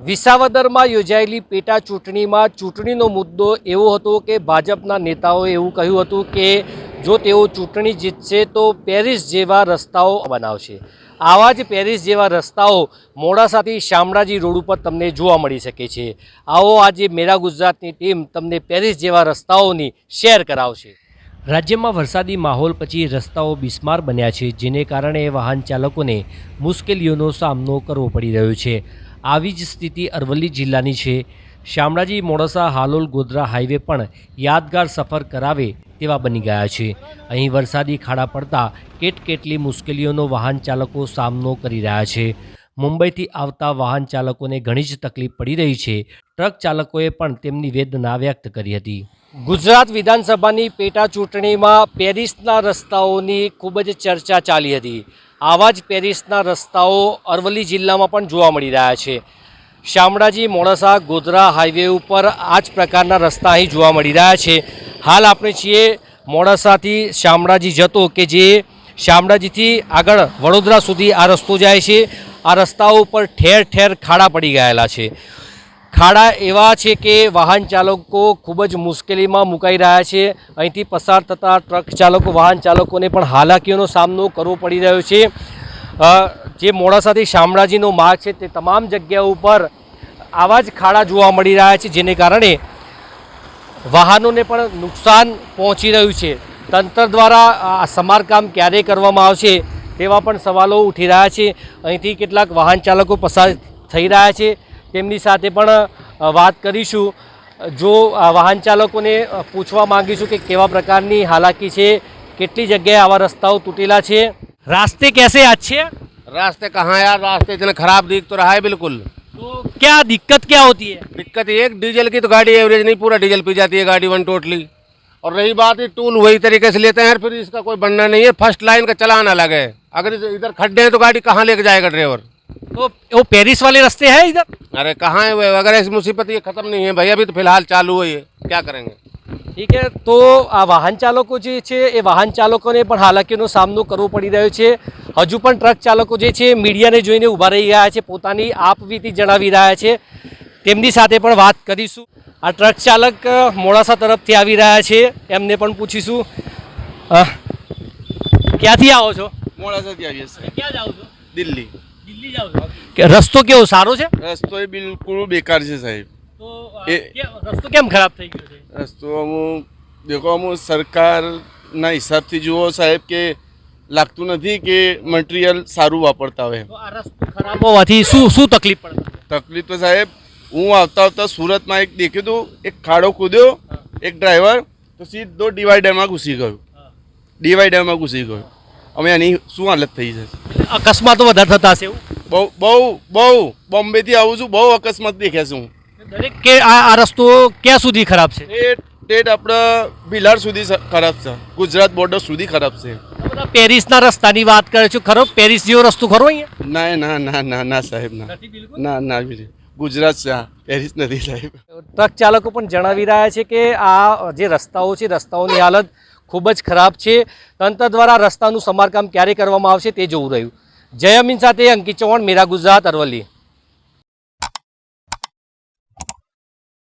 વિસાવદરમાં યોજાયેલી પેટા ચૂંટણીમાં ચૂંટણીનો મુદ્દો એવો હતો કે ભાજપના નેતાઓએ એવું કહ્યું હતું કે જો તેઓ ચૂંટણી જીતશે તો પેરિસ જેવા રસ્તાઓ બનાવશે. આવા જ પેરિસ જેવા રસ્તાઓ મોડાસાથી શામળાજી રોડ ઉપર તમને જોવા મળી શકે છે. આવો આજે મેરા ગુજરાતની ટીમ તમને પેરિસ જેવા રસ્તાઓની શેર કરાવશે. રાજ્યમાં વરસાદી માહોલ પછી રસ્તાઓ બિસ્માર બન્યા છે, જેને કારણે વાહન ચાલકોને મુશ્કેલીઓનો સામનો કરવો પડી રહ્યો છે. આવી જ સ્થિતિ અરવલ્લી જિલ્લાની છે. શામળાજી, મોડાસા, હાલોલ, ગોધરા હાઈવે પણ યાદગાર સફર કરાવે તેવા બની ગયા છે. અહીં વરસાદી ખાડા પડતા કેટકેટલી મુશ્કેલીઓનો વાહન ચાલકો સામનો કરી રહ્યા છે. મુંબઈથી આવતા વાહન ચાલકોને ઘણી જ તકલીફ પડી રહી છે. ટ્રક ચાલકોએ પણ તેમની વેદના વ્યક્ત કરી હતી. ગુજરાત વિધાનસભાની પેટા ચૂંટણીમાં પેરિસના રસ્તાઓની ખૂબ જ ચર્ચા ચાલી હતી. આવા જ પેરિસના રસ્તાઓ અરવલ્લી જિલ્લામાં પણ જોવા મળી રહ્યા છે. શામળાજી, મોડાસા, ગોધરા હાઈવે ઉપર આ જ પ્રકારના રસ્તા અહીં જોવા મળી રહ્યા છે. હાલ આપણે છીએ મોડાસાથી શામળાજી જતો કે જે શામળાજીથી આગળ વડોદરા સુધી આ રસ્તો જાય છે. આ રસ્તાઓ ઉપર ઠેર ઠેર ખાડા પડી ગયેલા છે. ખાડા એવા છે કે વાહન ચાલકો ખૂબ જ મુશ્કેલીમાં મુકાઈ રહ્યા છે. અહીંથી પસાર થતા ટ્રક ચાલકો, વાહન ચાલકોને પણ હાલાકીઓનો સામનો કરવો પડી રહ્યો છે. જે મોડાસાથી શામળાજીનો માર્ગ છે તે તમામ જગ્યા ઉપર આવા જ ખાડા જોવા મળી રહ્યા છે, જેને કારણે વાહનોને પણ નુકસાન પહોંચી રહ્યું છે. તંત્ર દ્વારા આ સમારકામ ક્યારે કરવામાં આવશે તેવા પણ સવાલો ઉઠી રહ્યા છે. અહીંથી કેટલાક વાહન ચાલકો પસાર થઈ રહ્યા છે. તેમની સાથે પણ અ, વાત કરીશું જો આ વાહન ચાલકોને અ, પૂછવા માંગીશું કે કેવા પ્રકારની હાલાકી છે કેટલી જગ્યાએ આવા રસ્તાઓ તૂટેલા છે રાસ્તે कैसे अच्छे हैं रास्ते कहाँ यार रास्ते इतने खराब दिख तो रहा है बिल्कुल तो क्या दिक्कत क्या होती है दिक्कत ये है कि डीजल की तो गाड़ी एवरेज नहीं पूरा डीजल पी जाती है गाड़ी वन टोटली और रही बात ये टूल वही तरीके से लेते हैं फिर इसका कोई बनना नहीं है फर्स्ट लाइन का चलान अलग है अगर इधर इधर खड्डे हैं तो गाड़ी कहाँ लेके जाएगा ड्राइवर तो वो पेरिस वाले रास्ते हैं इधर अरे कहाँ है वो अगर ऐसी मुसीबत ये खत्म नहीं है भाई अभी तो फिलहाल चालू है ये क्या करेंगे ઠીક છે તો આ વાહન ચાલકો જે છે એ વાહન ચાલકોને પણ હાલાકીનો સામનો કરવો પડી રહ્યો છે હજુ પણ ટ્રક ચાલકો જે છે મીડિયાને જોઈને ઊભા રહી રહ્યા છે પોતાની આપવીતી જણાવી રહ્યા છે તેમની સાથે પણ વાત કરીશું આ ટ્રક ચાલક અ, મોડાસા તરફથી આવી રહ્યા છે એમને પણ પૂછીશું અ, ક્યાંથી આવો છો મોડાસાથી આવીએ છીએ ક્યાં જાઓ છો દિલ્હી છો? કે રસ્તો કેવો? સારો છે? રસ્તો એ બિલકુલ બેકાર છે સાહેબ. તો એ- રસ્તો કેમ ખરાબ થઈ ગયો છે? રસ્તો અમુક દેખો અમુક સરકારના હિસાબથી જુઓ સાહેબ કે લાગતું નથી કે મટીરિયલ સારું વાપરતા હોય તો આ રસ્તો ખરાબ હોવાથી શું શું તકલીફ પડે? તકલીફ તો સાહેબ હું આવતા આવતા સુરતમાં એક દેખ્યું હતું એક ખાડો કૂદ્યો એક ડ્રાઈવર તો સીધો ડિવાઈડરમાં ઘૂસી ગયો. ડિવાઈડરમાં ઘૂસી ગયો. અમે એની શું હાલત થઈ જશે અકસ્માતો વધારે થતા હશે એવું? બહુ બહુ બહુ બોમ્બેથી આવું છું બહુ અકસ્માત દેખ્યા છું દરેક કે આ આ રસ્તો ક્યાં સુધી ખરાબ છે? એ ટેટ આપણે બિલાર સુધી ખરાબ છે. ગુજરાત બોર્ડર સુધી ખરાબ છે. પેરિસના રસ્તાની વાત કરે છે ખરો? પેરિસ જેવો રસ્તો ખરો અહીંયા? ના ના ના ના ના સાહેબ ના. ના ના ગુજરાત છે પેરિસ નથી સાહેબ. ટ્રક ચાલકો પણ જણાવી રહ્યા છે કે આ જે રસ્તાઓ છે રસ્તાઓની હાલત ખૂબ જ ખરાબ છે. તંત્ર દ્વારા રસ્તાનું સમારકામ ક્યારે કરવામાં આવશે તે જોવું રહ્યું. જય અમીન સાથે અંકિત ચૌહાણ મેરા ગુજરાત અરવલ્લી.